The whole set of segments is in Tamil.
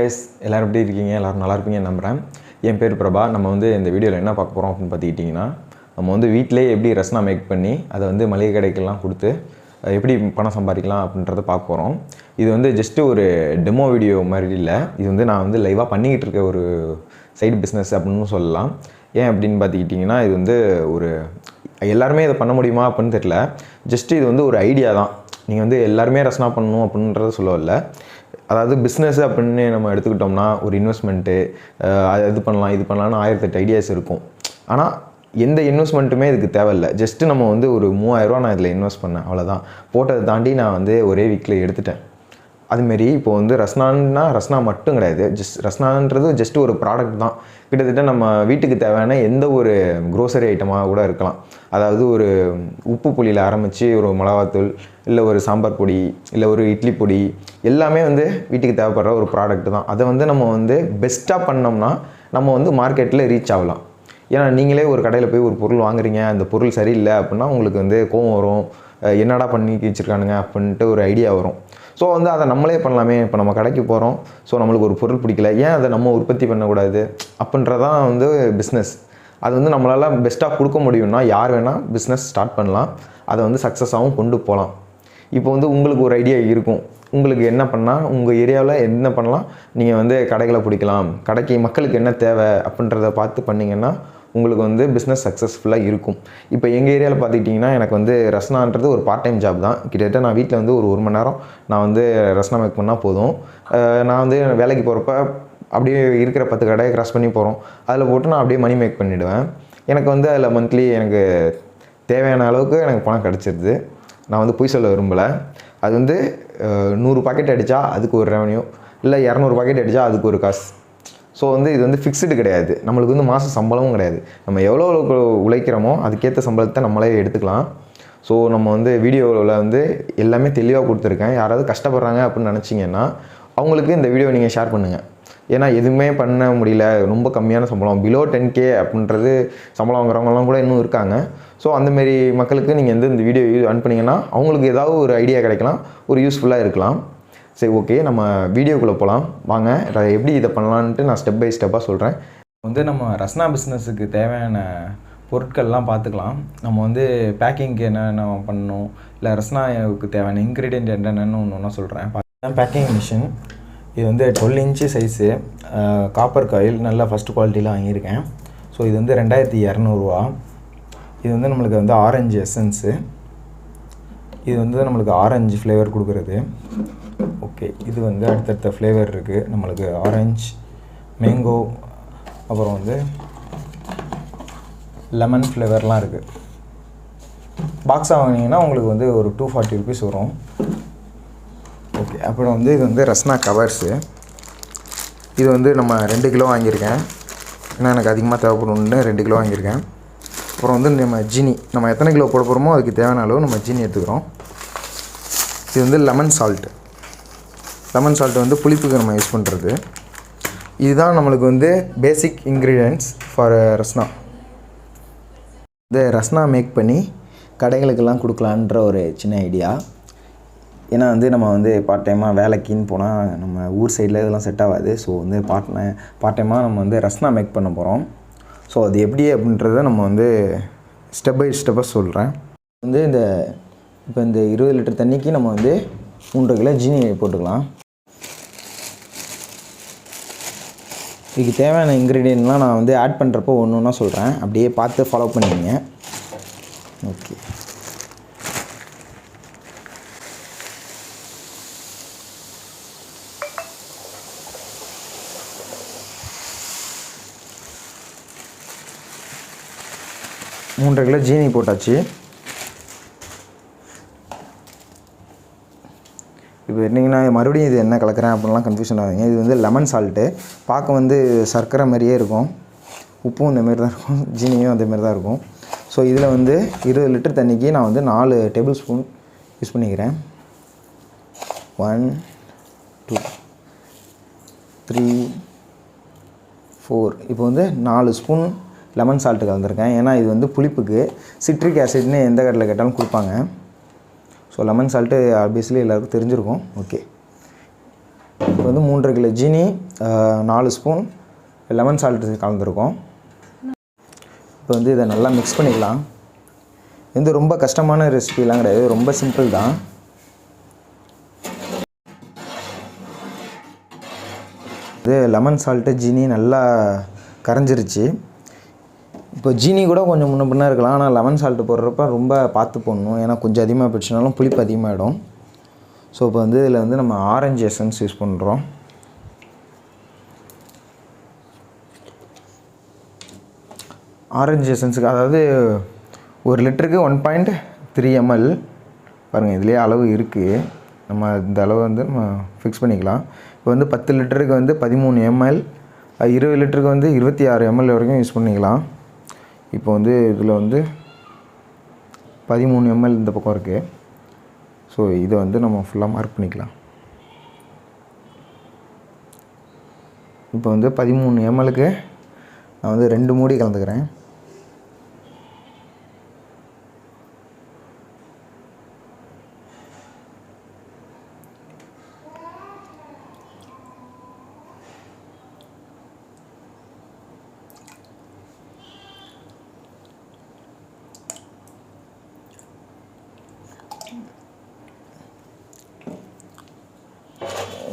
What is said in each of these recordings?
கேஸ் எல்லோரும் எப்படி இருக்கீங்க? எல்லோரும் நல்லா இருப்பீங்கன்னு நம்புகிறேன் என் பேர் பிரபா. நம்ம வந்து இந்த வீடியோவில் என்ன பார்க்க போகிறோம் அப்படின்னு பார்த்துக்கிட்டிங்கன்னா நம்ம வந்து வீட்டிலே எப்படி ரஸ்னா மேக் பண்ணி அதை வந்து மளிகை கடைக்கெல்லாம் கொடுத்து எப்படி பணம் சம்பாதிக்கலாம் அப்படின்றத பார்க்க போகிறோம் இது வந்து ஜஸ்ட்டு ஒரு டெமோ வீடியோ மாதிரி இல்லை. இது வந்து நான் வந்து லைவாக பண்ணிக்கிட்டு இருக்க ஒரு சைடு பிஸ்னஸ் அப்படின்னு சொல்லலாம். ஏன் அப்படின்னு பார்த்துக்கிட்டிங்கன்னா இது வந்து ஒரு எல்லாருமே இதை பண்ண முடியுமா அப்படின்னு தெரில ஜஸ்ட்டு இது வந்து ஒரு ஐடியா தான். நீங்கள் வந்து எல்லாருமே ரசனா பண்ணணும் அப்படின்றத சொல்லவில்லை அதாவது பிஸ்னஸ் அப்படின்னு நம்ம எடுத்துக்கிட்டோம்னா ஒரு இன்வெஸ்ட்மெண்ட்டு இது பண்ணலாம் இது பண்ணலாம்னு ஆயிரத்தெட்டு ஐடியாஸ் இருக்கும். ஆனால் எந்த இன்வெஸ்ட்மெண்ட்டுமே இதுக்கு தேவையில்லை. ஜஸ்ட்டு நம்ம வந்து ஒரு மூவாயிரரூவா நான் இதில் இன்வெஸ்ட் பண்ணேன் அவ்வளோதான் போட்டதை தாண்டி நான் வந்து ஒரே வீக்கில் எடுத்துட்டேன். அதுமாரி இப்போ வந்து ரஸ்னான்னா ரஸ்னா மட்டும் கிடையாது. ஜஸ்ட் ரஸ்னான்றது ஜஸ்ட் ஒரு ப்ராடக்ட் தான். கிட்டத்தட்ட நம்ம வீட்டுக்கு தேவையான எந்த ஒரு க்ரோசரி ஐட்டமாக கூட இருக்கலாம். அதாவது ஒரு உப்பு புளியில் ஆரம்பித்து ஒரு மிளகாத்தூள் இல்லை ஒரு சாம்பார் பொடி இல்லை ஒரு இட்லி பொடி எல்லாமே வந்து வீட்டுக்கு தேவைப்படுற ஒரு ப்ராடக்ட் தான். அதை வந்து நம்ம வந்து பெஸ்ட்டாக பண்ணோம்னா நம்ம வந்து மார்க்கெட்டில் ரீச் ஆகலாம். ஏன்னா நீங்களே ஒரு கடையில் போய் ஒரு பொருள் வாங்குறீங்க அந்த பொருள் சரியில்லை அப்படின்னா உங்களுக்கு வந்து கோவம் வரும். என்னடா பண்ணி வச்சுருக்கானுங்க அப்படின்ட்டு ஒரு ஐடியா வரும். ஸோ வந்து அதை நம்மளே பண்ணலாமே. இப்போ நம்ம கடைக்கு போகிறோம் ஸோ நம்மளுக்கு ஒரு பொருள் பிடிக்கல. ஏன் அதை நம்ம உற்பத்தி பண்ணக்கூடாது? அப்படின்றதான் வந்து பிஸ்னஸ் அது வந்து நம்மளால் பெஸ்ட்டாக கொடுக்க முடியும்னா யார் வேணால் பிஸ்னஸ் ஸ்டார்ட் பண்ணலாம். அதை வந்து சக்ஸஸாகவும் கொண்டு போகலாம். இப்போ வந்து உங்களுக்கு ஒரு ஐடியா இருக்கும். உங்களுக்கு என்ன பண்ணால் உங்கள் ஏரியாவில் என்ன பண்ணலாம்? நீங்கள் வந்து கடைகளை பிடிக்கலாம். கடைக்கு மக்களுக்கு என்ன தேவை அப்படின்றத பார்த்து பண்ணிங்கன்னா உங்களுக்கு வந்து பிஸ்னஸ் சக்ஸஸ்ஃபுல்லாக இருக்கும். இப்போ எங்கள் ஏரியாவில் பார்த்துக்கிட்டிங்கன்னா எனக்கு வந்து ரஸ்னான்றது ஒரு பார்ட் டைம் ஜாப் தான். கிட்டத்தட்ட நான் வீட்டில் வந்து ஒரு ஒரு மணி நேரம் நான் வந்து ரஸ்னா மேக் பண்ணால் போதும். நான் வந்து வேலைக்கு போகிறப்ப அப்படியே இருக்கிற பத்து கடையை க்ராஸ் பண்ணி போகிறோம் அதில் போட்டு நான் அப்படியே மணி மேக் பண்ணிவிடுவேன் எனக்கு வந்து அதில் மந்த்லி எனக்கு தேவையான அளவுக்கு எனக்கு பணம் கிடச்சிருது. நான் வந்து பொய் சொல்ல விரும்பலை. அது வந்து நூறு பாக்கெட் அடித்தா அதுக்கு ஒரு ரெவன்யூ இல்லை இரநூறு பாக்கெட் அடித்தா அதுக்கு ஒரு காசு. ஸோ வந்து இது வந்து ஃபிக்ஸ்டு கிடையாது. நம்மளுக்கு வந்து மாத சம்பளமும் கிடையாது. நம்ம எவ்வளோ உழைக்கிறோமோ அதுக்கேற்ற சம்பளத்தை நம்மளே எடுத்துக்கலாம். ஸோ நம்ம வந்து வீடியோவில் வந்து எல்லாமே தெளிவாக கொடுத்துருக்கேன். யாராவது கஷ்டப்படுறாங்க அப்படின்னு நினச்சிங்கன்னா அவங்களுக்கு இந்த வீடியோ நீங்கள் ஷேர் பண்ணுங்கள் ஏன்னா எதுவுமே பண்ண முடியல. ரொம்ப கம்மியான சம்பளம். பிலோ டென் கே அப்படின்றது சம்பளம் வாங்குறவங்கலாம் கூட இன்னும் இருக்காங்க. ஸோ அந்தமாரி மக்களுக்கு நீங்கள் வந்து இந்த வீடியோ அனுப்புனீங்கன்னா அவங்களுக்கு ஏதாவது ஒரு ஐடியா கிடைக்கலாம். ஒரு யூஸ்ஃபுல்லாக இருக்கலாம். சரி ஓகே நம்ம வீடியோக்குள்ளே போகலாம் வாங்க எப்படி இதை பண்ணலான்ட்டு நான் ஸ்டெப் பை ஸ்டெப்பாக சொல்கிறேன் வந்து நம்ம ரஸ்னா பிஸ்னஸுக்கு தேவையான பொருட்கள்லாம் பார்த்துக்கலாம் நம்ம வந்து பேக்கிங்க்கு என்னென்ன பண்ணணும்? இல்லை ரஸ்னாவுக்கு தேவையான இன்க்ரீடியன்ட் என்னென்னு ஒன்று ஒன்றா சொல்கிறேன் பேக்கிங் மிஷின் இது வந்து twelve inch size copper coil நல்லா ஃபஸ்ட் குவாலிட்டியில் வாங்கியிருக்கேன். ஸோ இது வந்து ரெண்டாயிரத்தி இரநூறுவா. இது வந்து நம்மளுக்கு வந்து ஆரஞ்சு எசன்ஸு இது வந்து நம்மளுக்கு ஆரஞ்சு ஃப்ளேவர் கொடுக்குறது. ஓகே இது வந்து அடுத்தடுத்த ஃப்ளேவர் இருக்குது நம்மளுக்கு ஆரஞ்சு மேங்கோ அப்புறம் வந்து லெமன் ஃப்ளேவர்லாம் இருக்குது பாக்ஸாக வாங்கினீங்கன்னா உங்களுக்கு வந்து ஒரு டூ ஃபார்ட்டி ருபீஸ் வரும். ஓகே அப்புறம் வந்து இது வந்து ரஸ்னா கவர்ஸு. இது வந்து நம்ம ரெண்டு கிலோ வாங்கியிருக்கேன். ஏன்னா எனக்கு அதிகமாக தேவைப்படணுன்னு ரெண்டு கிலோ வாங்கியிருக்கேன். அப்புறம் வந்து நம்ம ஜீனி நம்ம எத்தனை கிலோ போட போகிறோமோ அதுக்கு தேவையான அளவு நம்ம ஜீனி எடுத்துக்கிறோம். இது வந்து லெமன் சால்ட். லெமன் சால்ட் வந்து புளிப்புக்கு நம்ம யூஸ் பண்ணுறது இதுதான் நம்மளுக்கு வந்து பேசிக் இன்க்ரீடியன்ட்ஸ் ஃபார் ரஸ்னா. இந்த ரஸ்னா மேக் பண்ணி கடைகளுக்கெல்லாம் கொடுக்கலான்ற ஒரு சின்ன ஐடியா ஏன்னா வந்து நம்ம வந்து பார்ட் டைமாக வேலைக்குன்னு போனால் நம்ம ஊர் சைடில் இதெல்லாம் செட் ஆகாது. ஸோ வந்து பார்ட் பார்ட் டைமாக நம்ம வந்து ரஸ்னா மேக் பண்ண போகிறோம் ஸோ அது எப்படி அப்படின்றத நம்ம வந்து ஸ்டெப் பை ஸ்டெப்பாக சொல்கிறேன் வந்து இந்த இப்போ இந்த இருபது லிட்டர் தண்ணிக்கு நம்ம வந்து மூன்றரை கிலோ ஜீனி போட்டுக்கலாம். இதுக்கு தேவையான இன்க்ரீடியன்ட்லாம் நான் வந்து ஆட் பண்ணுறப்போ ஒன்று ஒன்றா சொல்கிறேன் அப்படியே பார்த்து ஃபாலோ பண்ணிக்கங்க. ஓகே மூன்றரை கிலோ ஜீனி போட்டாச்சு. இப்போ இருந்தீங்கன்னா மறுபடியும் இது என்ன கலக்கிறேன் அப்படின்லாம் கன்ஃபியூஷன் ஆகுங்க இது வந்து லெமன் சால்ட்டு பார்க்க வந்து சர்க்கரை மாதிரியே இருக்கும். உப்பும் இந்தமாரி தான் இருக்கும். ஜீனியும் அதேமாரி தான் இருக்கும். ஸோ இதில் வந்து இருபது லிட்டர் தண்ணிக்கு நான் வந்து நாலு டேபிள் ஸ்பூன் யூஸ் பண்ணிக்கிறேன். ஒன் டூ த்ரீ ஃபோர் இப்போ வந்து நாலு ஸ்பூன் லெமன் சால்ட்டு கலந்துருக்கேன் ஏன்னா இது வந்து புளிப்புக்கு சிட்ரிக் ஆசிட்னு எந்த கடையில் கேட்டாலும் கொடுப்பாங்க. ஸோ லெமன் சால்ட்டு ஆப்வியஸ்லி எல்லாருக்கும் தெரிஞ்சிருக்கும். ஓகே இப்போ வந்து மூன்றரை கிலோ ஜீனி நாலு ஸ்பூன் லெமன் சால்ட்டு கலந்துருக்கோம். இப்போ வந்து இதை நல்லா மிக்ஸ் பண்ணிக்கலாம். இது ரொம்ப கஷ்டமான ரெசிபிலாம் கிடையாது. ரொம்ப சிம்பிள் தான். இது லெமன் சால்ட்டு ஜீனி நல்லா கரைஞ்சிருச்சு. இப்போ ஜீனி கூட கொஞ்சம் முன்ன பின்னே இருக்கலாம். ஆனால் லெமன் சால்ட்டு போடுறப்ப ரொம்ப பார்த்து போடணும். ஏன்னா கொஞ்சம் அதிகமாக போயிடுச்சுனாலும் புளிப்பு அதிகமாகிடும் ஸோ இப்போ வந்து இதில் வந்து நம்ம ஆரஞ்சு எசன்ஸ் யூஸ் பண்ணுறோம் ஆரஞ்சு எசன்ஸுக்கு அதாவது ஒரு லிட்டருக்கு ஒன் பாயிண்ட் த்ரீ எம்எல் பாருங்கள் இதுலேயே அளவு இருக்குது நம்ம இந்த அளவு வந்து நம்ம ஃபிக்ஸ் பண்ணிக்கலாம். இப்போ வந்து பத்து லிட்டருக்கு வந்து பதிமூணு எம்எல் இருபது லிட்டருக்கு வந்து இருபத்தி ஆறு எம்எல் வரைக்கும் யூஸ் பண்ணிக்கலாம். இப்போ வந்து இதில் வந்து பதிமூணு எம்எல் இந்த பக்கம் இருக்குது ஸோ இதை வந்து நம்ம ஃபுல்லாக மார்க் பண்ணிக்கலாம். இப்போ வந்து பதிமூணு எம்எலுக்கு நான் வந்து ரெண்டு மூடி கலந்துக்கிறேன்.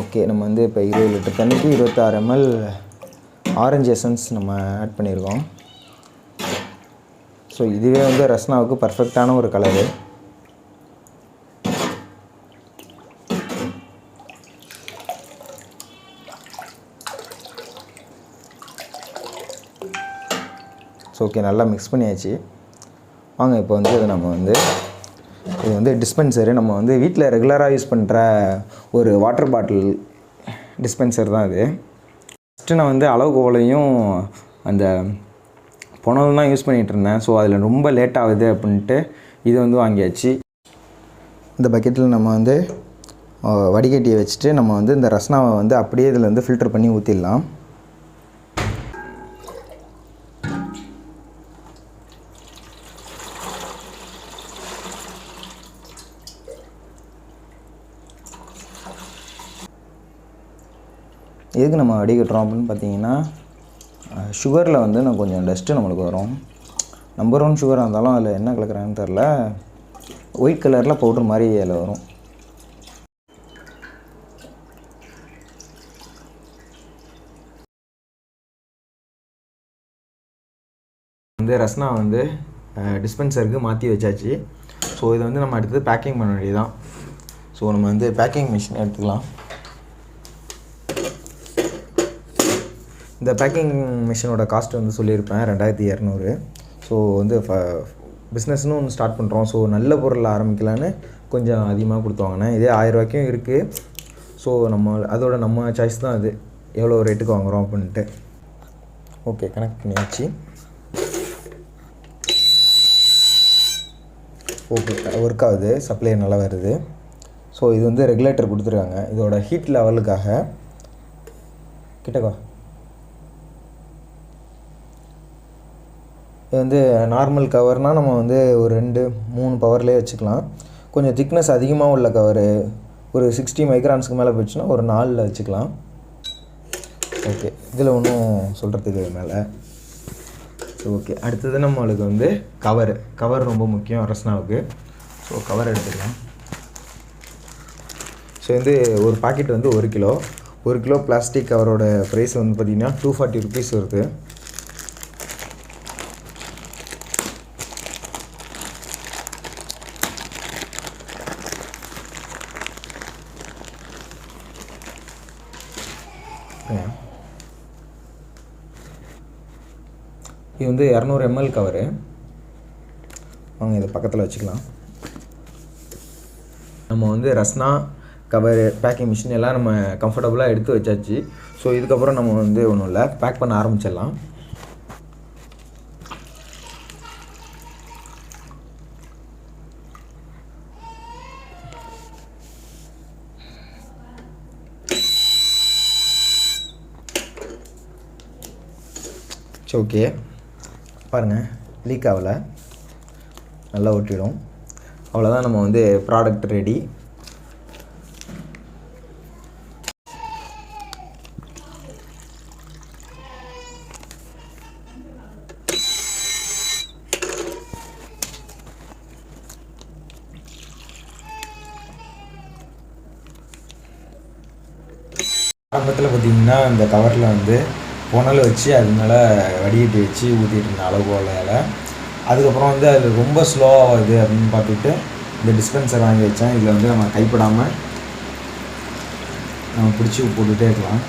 ஓகே நம்ம வந்து இப்போ இருபது லிட்டர் தண்ணிக்கு இருபத்தாறு எம்எல் ஆரஞ்சு எசன்ஸ் நம்ம ஆட் பண்ணியிருக்கோம் ஸோ இதுவே வந்து ரஸ்னாவுக்கு பர்ஃபெக்டான ஒரு கலரு ஸோ ஓகே நல்லா மிக்ஸ் பண்ணியாச்சு. வாங்க இப்போ வந்து அதை நம்ம வந்து இது வந்து டிஸ்பென்சரு நம்ம வந்து வீட்டில் ரெகுலராக யூஸ் பண்ணுற ஒரு வாட்டர் பாட்டில் டிஸ்பென்சர் தான் இது ஃபஸ்ட்டு நான் வந்து அளவுகோலையும் அந்த புனல் தான் யூஸ் பண்ணிகிட்டு இருந்தேன் ஸோ அதில் ரொம்ப லேட் ஆகுது அப்படின்ட்டு இது வந்து வாங்கியாச்சு. இந்த பக்கெட்டில் நம்ம வந்து வடிகட்டியை வச்சுட்டு நம்ம வந்து இந்த ரஸ்னாவை வந்து அப்படியே இதில் வந்து ஃபில்டர் பண்ணி ஊற்றிடலாம் எதுக்கு நம்ம வடிகட்டுறோம் அப்படின்னு பார்த்தீங்கன்னா சுகரில் வந்து நான் கொஞ்சம் டஸ்ட்டு நம்மளுக்கு வரும். நம்பர் ஒன் சுகராக இருந்தாலும் அதில் என்ன கலக்குறாங்கன்னு தெரில ஒயிட் கலரில் பவுடர் மாதிரி அதில் வரும். வந்து ரஸ்னா வந்து டிஸ்பென்சருக்கு மாற்றி வச்சாச்சு. ஸோ இதை வந்து நம்ம அடுத்தது பேக்கிங் பண்ண வேண்டியதுதான். ஸோ நம்ம வந்து பேக்கிங் மிஷின் எடுத்துக்கலாம். இந்த பேக்கிங் மிஷினோட காஸ்ட் வந்து சொல்லியிருப்பேன் ரெண்டாயிரத்தி இரநூறு. ஸோ வந்து பிஸ்னஸ்னு ஒன்று ஸ்டார்ட் பண்ணுறோம் ஸோ நல்ல பொருள் ஆரம்பிக்கலான்னு கொஞ்சம் அதிகமாக கொடுத்து வாங்கினேன் இதே ஆயிரரூவாய்க்கும் இருக்குது ஸோ நம்ம அதோட நம்ம சாய்ஸ் தான் அது. எவ்வளோ ரேட்டுக்கு வாங்குகிறோம் அப்படின்ட்டு. ஓகே கனெக்ட் பண்ணியாச்சு. ஓகே ஒர்க் ஆகுது. சப்ளை நல்லா வருது. ஸோ இது வந்து ரெகுலேட்டர் கொடுத்துருக்காங்க. இதோட ஹீட் லெவலுக்காக கிட்டக்கா. இது வந்து நார்மல் கவர்னால் நம்ம வந்து ஒரு ரெண்டு மூணு பவர்லேயே வச்சுக்கலாம். கொஞ்சம் திக்னஸ் அதிகமாக உள்ள கவரு ஒரு சிக்ஸ்டி மைக்ரான்ஸ்க்கு மேலே போயிடுச்சுன்னா ஒரு நாலில் வச்சுக்கலாம். ஓகே இதில் ஒன்றும் சொல்கிறதுக்கு மேலே. ஸோ ஓகே அடுத்தது நம்மளுக்கு வந்து கவர் கவர் ரொம்ப முக்கியம் அரசனாவுக்கு. ஸோ கவர் எடுத்துக்கலாம். ஸோ வந்து ஒரு பாக்கெட் வந்து ஒரு கிலோ. ஒரு கிலோ பிளாஸ்டிக் கவரோட ப்ரைஸ் வந்து பார்த்திங்கன்னா டூ ஃபார்ட்டி ருபீஸ் வருது. இது வந்து இரநூறு எம்எல் கவரு வாங்க இதை பக்கத்தில் வச்சுக்கலாம். நம்ம வந்து ரஸ்னா கவர் பேக்கிங் மிஷின் எல்லாம் நம்ம கம்ஃபர்டபுளாக எடுத்து வச்சாச்சு. ஸோ இதுக்கப்புறம் நம்ம வந்து ஒன்றும் இல்லை. பேக் பண்ண ஆரம்பிச்சிடலாம். சரி ஓகே பாருங்கள் லீக் ஆகலை. நல்லா ஒட்டிடும். அவ்வளோதான் நம்ம வந்து ப்ராடக்ட் ரெடி ஆரம்பத்தில் பார்த்தீங்கன்னா இந்த கவரில் வந்து புனல் வச்சு அது மேலே வடிகட்டி வச்சு ஊற்றிட்டு இருந்தேன் அளவுகோலையில் அதுக்கப்புறம் வந்து அது ரொம்ப ஸ்லோவாக வருது அப்படின்னு பார்த்துட்டு இந்த டிஸ்பென்சர் வாங்கி வச்சேன். இதில் வந்து நம்ம கைப்படாமல் நம்ம பிடிச்சி போட்டுகிட்டே இருக்கலாம்.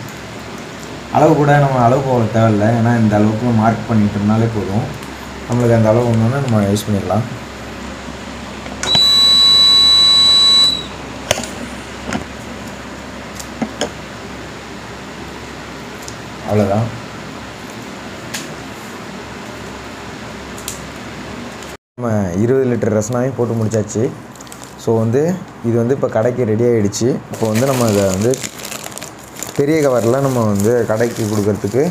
அளவு கூட நம்ம அளவு போக தேவையில்லை. ஏன்னா இந்த அளவுக்கு மார்க் பண்ணிட்டோம்னாலே போதும். நம்மளுக்கு அந்த அளவு ஒன்று நம்ம யூஸ் பண்ணிக்கலாம். அவ்வளோதான் நம்ம இருபது லிட்டர் ரசனாவையும் போட்டு முடிச்சாச்சு. ஸோ வந்து இது வந்து இப்போ கடைக்கு ரெடி ஆகிடுச்சு இப்போ வந்து நம்ம அதை வந்து பெரிய கவரில் நம்ம வந்து கடைக்கு கொடுக்கறதுக்கு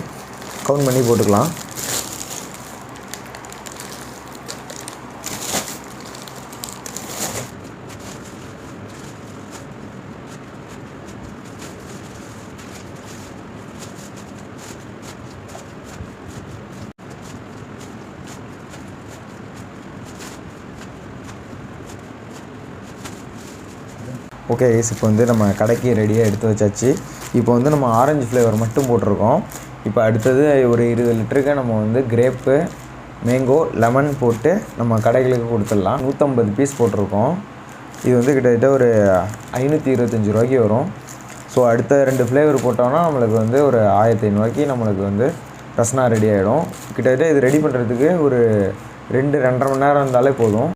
கவுண்ட் பண்ணி போட்டுக்கலாம். ஓகே கைஸ் இப்போ வந்து நம்ம கடைக்கு ரெடியாக எடுத்து வச்சாச்சு. இப்போ வந்து நம்ம ஆரஞ்சு ஃப்ளேவர் மட்டும் போட்டிருக்கோம். இப்போ அடுத்தது ஒரு இருபது லிட்டருக்கு நம்ம வந்து கிரேப்பு மேங்கோ லெமன் போட்டு நம்ம கடைகளுக்கு கொடுத்துடலாம். நூற்றம்பது பீஸ் போட்டிருக்கோம். இது வந்து கிட்டத்தட்ட ஒரு ஐநூற்றி இருபத்தஞ்சி ரூபாய்க்கு வரும். ஸோ அடுத்த ரெண்டு ஃப்ளேவர் போட்டோம்னா நம்மளுக்கு வந்து ஒரு ஆயிரத்தி ஐநூறுவாய்க்கு நம்மளுக்கு வந்து ரஸ்னா ரெடி ஆகிடும் கிட்டத்தட்ட இது ரெடி பண்ணுறதுக்கு ஒரு ரெண்டு ரெண்டரை மணி நேரம் இருந்தாலே போதும்.